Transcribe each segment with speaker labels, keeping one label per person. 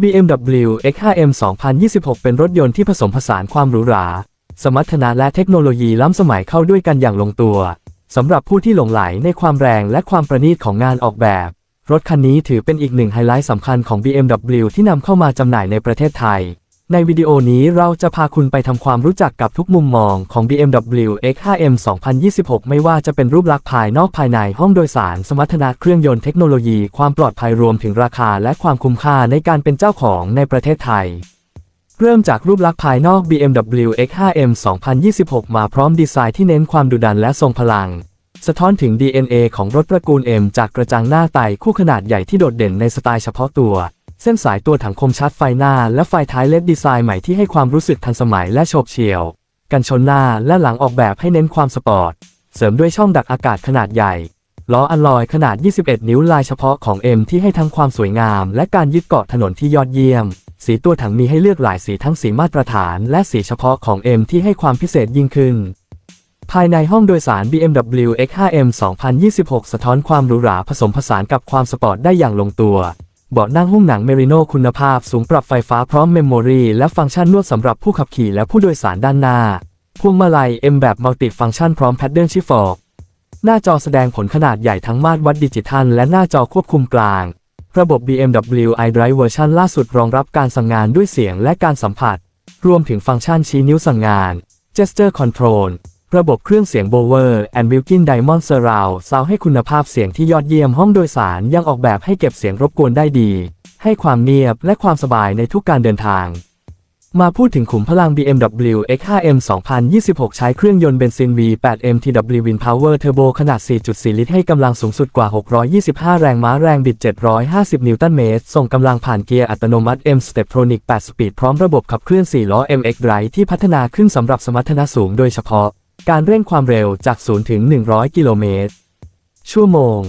Speaker 1: BMW X5M 2026 เป็นรถยนต์ที่ผสมผสานความหรูหรา สมรรถนะและเทคโนโลยีล้ำสมัยเข้าด้วยกันอย่างลงตัว สำหรับผู้ที่หลงไหลในความแรงและความประณีตของงานออกแบบ รถคันนี้ถือเป็นอีกหนึ่งไฮไลท์สำคัญของ BMW ที่นำเข้ามาจำหน่ายในประเทศไทย ในวิดีโอนี้เราจะพาคุณไปทำความรู้จักกับทุกมุมมองของ BMW X5M 2026 ไม่ว่าจะเป็นรูปลักษณ์ภายนอกภายในห้องโดยสาร สมรรถนะเครื่องยนต์เทคโนโลยี ความปลอดภัยรวมถึงราคาและความคุ้มค่าในการเป็นเจ้าของในประเทศไทย เริ่มจากรูปลักษณ์ภายนอก BMW X5M 2026 มาพร้อมดีไซน์ที่เน้นความดุดันและทรงพลัง สะท้อนถึง DNA ของรถตระกูล M จากกระจังหน้าไต่คู่ขนาดใหญ่ที่โดดเด่นในสไตล์เฉพาะตัว เส้นสายตัวถังคมชัดไฟหน้าและไฟท้ายเล็ดดีไซน์ใหม่ที่ให้ความรู้สึกทันสมัยและโฉบเฉี่ยว กันชนหน้าและหลังออกแบบให้เน้นความสปอร์ต เสริมด้วยช่องดักอากาศขนาดใหญ่ ล้ออัลลอยขนาด 21 นิ้วลายเฉพาะของ M ที่ให้ทั้งความสวยงาม และการยึดเกาะถนนที่ยอดเยี่ยม สีตัวถังมีให้เลือกหลายสีทั้งสีมาตรฐานและสีเฉพาะของ M ที่ให้ความพิเศษยิ่งขึ้นภายในห้องโดยสาร BMW X5M 2026 สะท้อนความหรูหราผสมผสานกับความสปอร์ตได้อย่างลงตัว เบาะนั่งหุ้มหนังเมริโนคุณภาพสูงปรับไฟฟ้าพร้อมเมมโมรีและฟังก์ชันนวดสำหรับผู้ขับขี่และผู้โดยสารด้านหน้า พวงมาลัย M แบบมัลติฟังก์ชันพร้อมแพดเดิลชิฟอกหน้าจอแสดงผลขนาดใหญ่ทั้งมาตรวัดดิจิทัล และหน้าจอควบคุมกลาง ระบบ BMW iDrive เวอร์ชันล่าสุดรองรับการสั่งงานด้วยเสียงและการสัมผัส รวมถึงฟังก์ชันชี้นิ้วสั่งงาน Gesture Control ระบบเครื่องเสียง Bower and Wilkin Diamond Surround ซาวให้คุณภาพเสียงที่ยอดเยี่ยมห้องโดยสารยังออกแบบให้เก็บเสียงรบกวนได้ดี ให้ความเงียบและความสบายในทุกการเดินทาง มาพูดถึงขุมพลัง BMW X5M 2026 ใช้เครื่องยนต์เบนซิน V8 MTW Win Power Turbo ขนาด 4.4 ลิตรให้กำลังสูงสุดกว่า 625 แรงม้าแรงบิด 750 นิวตันเมตร ส่งกำลังผ่านเกียร์อัตโนมัติ M Steptronic 8 สปีดพร้อมระบบขับเคลื่อน 4 ล้อ MX Drive ที่พัฒนาขึ้นสำหรับสมรรถนะสูงโดยเฉพาะ การเร่งความเร็วจาก 0 ถึง 100 กิโลเมตร ชั่วโมง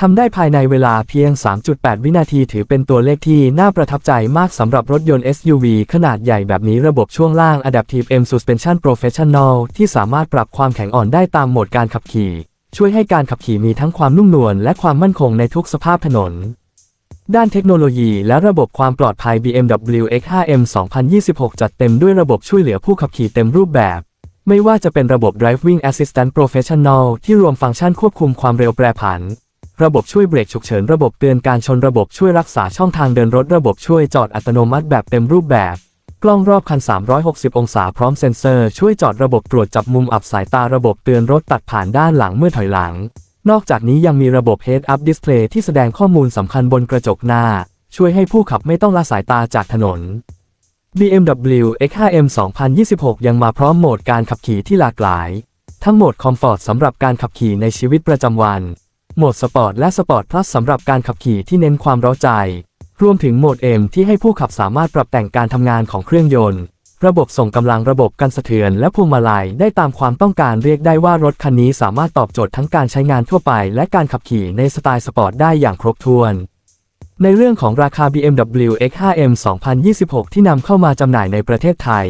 Speaker 1: ทำได้ภายในเวลาเพียง 3.8 วินาทีถือเป็นตัวเลขที่น่าประทับใจมากสำหรับรถยนต์ SUV ขนาดใหญ่แบบนี้ระบบช่วงล่าง Adaptive M Suspension Professional ที่สามารถปรับความแข็งอ่อนได้ตามโหมดการขับขี่ ช่วยให้การขับขี่มีทั้งความนุ่มนวลและความมั่นคงในทุกสภาพถนนด้านเทคโนโลยีและระบบความปลอดภัย BMW X5M 2026 จัดเต็มด้วยระบบช่วยเหลือผู้ขับขี่เต็มรูปแบบ ไม่ว่าจะเป็นระบบ Driving Assistant Professional ที่รวมฟังก์ชันควบคุมความเร็วแปรผัน ระบบช่วยเบรกฉุกเฉิน ระบบเตือนการชนระบบช่วยรักษาช่องทางเดินรถระบบช่วยจอดอัตโนมัติแบบเต็มรูปแบบ กล้องรอบคัน 360 องศาพร้อมเซ็นเซอร์ช่วยจอดระบบตรวจจับมุมอับสายตาระบบเตือนรถตัดผ่านด้านหลังเมื่อถอยหลัง นอกจากนี้ยังมีระบบ Head Up Display ที่แสดงข้อมูลสำคัญบนกระจกหน้า ช่วยให้ผู้ขับไม่ต้องละสายตาจากถนน BMW X5M 2026 ยังมาพร้อมโหมดการขับขี่ที่หลากหลาย ทั้งโหมดคอมฟอร์ตสำหรับการขับขี่ในชีวิตประจำวัน โหมดสปอร์ตและสปอร์ตพลัสสำหรับการขับขี่ที่เน้นความเร้าใจ รวมถึงโหมด M ที่ให้ผู้ขับสามารถปรับแต่งการทำงานของเครื่องยนต์ ระบบส่งกำลังระบบกันสะเทือนและพวงมาลัยได้ตามความต้องการเรียกได้ว่ารถคันนี้สามารถตอบโจทย์ทั้งการใช้งานทั่วไป และการขับขี่ในสไตล์สปอร์ตได้อย่างครบถ้วน ในเรื่องของราคา BMW X5M 2026 ที่นำเข้ามาจำหน่ายในประเทศไทย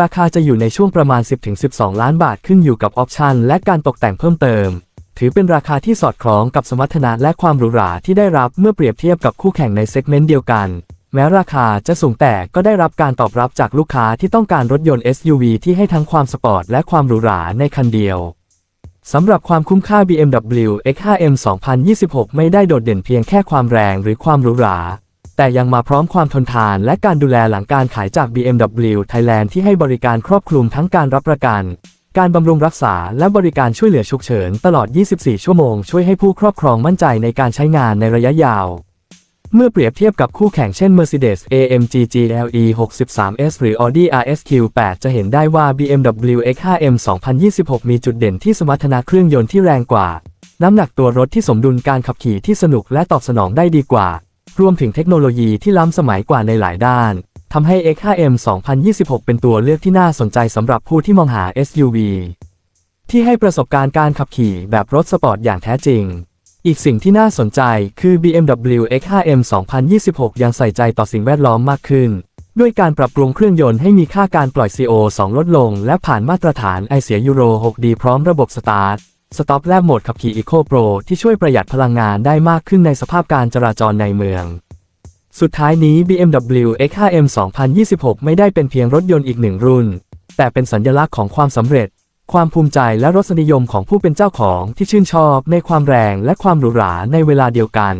Speaker 1: ราคาจะอยู่ในช่วงประมาณ 10-12 ล้านบาทขึ้นอยู่กับออปชันและการตกแต่งเพิ่มเติม ถือเป็นราคาที่สอดคล้องกับสมรรถนะและความหรูหราที่ได้รับเมื่อเปรียบเทียบกับคู่แข่งในเซกเมนต์เดียวกัน แม้ราคาจะสูงแต่ก็ได้รับการตอบรับจากลูกค้าที่ต้องการรถยนต์ SUV ที่ให้ทั้งความสปอร์ตและความหรูหราในคันเดียว สำหรับความคุ้มค่า BMW X5M 2026 ไม่ได้โดดเด่นเพียงแค่ความแรงหรือความหรูหรา แต่ยังมาพร้อมความทนทานและการดูแลหลังการขายจาก BMW Thailand ที่ให้บริการครอบคลุมทั้งการรับประกัน การบำรุงรักษาและบริการช่วยเหลือฉุกเฉินตลอด 24 ชั่วโมง ช่วยให้ผู้ครอบครองมั่นใจในการใช้งานในระยะยาว เมื่อเปรียบเทียบกับคู่แข่งเช่น Mercedes AMG GLE 63S หรือ Audi RSQ8 จะเห็นได้ว่า BMW X5M 2026 มีจุดเด่นที่สมรรถนะเครื่องยนต์ที่แรงกว่า น้ำหนักตัวรถที่สมดุลการขับขี่ที่สนุกและตอบสนองได้ดีกว่า รวมถึงเทคโนโลยีที่ล้ำสมัยกว่าในหลายด้านทำให้ X5M 2026 เป็นตัวเลือกที่น่าสนใจสำหรับผู้ที่มองหา SUV ที่ให้ประสบการณ์การขับขี่แบบรถสปอร์ตอย่างแท้จริง อีกสิ่งที่น่าสนใจคือ BMW X5M 2026 ยังใส่ใจต่อสิ่งแวดล้อมมากขึ้น ด้วยการปรับปรุงเครื่องยนต์ให้มีค่าการปล่อย CO2 ลดลง และผ่านมาตรฐานไอเสียยูโร 6D พร้อมระบบสตาร์ทสต็อปและโหมดขับขี่ Eco Pro ที่ช่วยประหยัดพลังงานได้มากขึ้นในสภาพการจราจรในเมือง สุดท้ายนี้ BMW X5M 2026 ไม่ได้เป็นเพียงรถยนต์อีกหนึ่งรุ่น แต่เป็นสัญลักษณ์ของความสำเร็จ ความภูมิใจและรสนิยมของผู้เป็นเจ้าของที่ชื่นชอบในความแรงและความหรูหราในเวลาเดียวกัน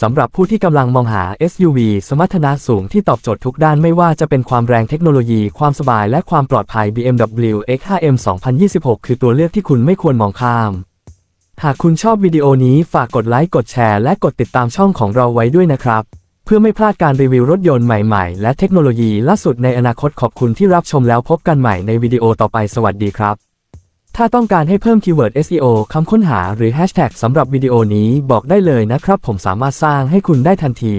Speaker 1: สำหรับผู้ที่กำลังมองหา SUV สมรรถนะสูงที่ตอบโจทย์ทุกด้านไม่ว่าจะเป็นความแรงเทคโนโลยีความสบายและความปลอดภัย BMW X5M 2026 คือตัวเลือกที่คุณไม่ควรมองข้าม หากคุณชอบวิดีโอนี้ฝากกดไลค์กดแชร์และกดติดตามช่องของเราไว้ด้วยนะครับ เพื่อไม่พลาดการรีวิวรถยนต์ใหม่ๆ และเทคโนโลยีล่าสุดในอนาคตขอบคุณที่รับชมแล้วพบกันใหม่ในวิดีโอต่อไปสวัสดีครับ ถ้าต้องการให้เพิ่มคีย์เวิร์ด SEO คำค้นหาหรือแฮชแท็กสำหรับวิดีโอนี้บอกได้เลยนะครับ ผมสามารถสร้างให้คุณได้ทันที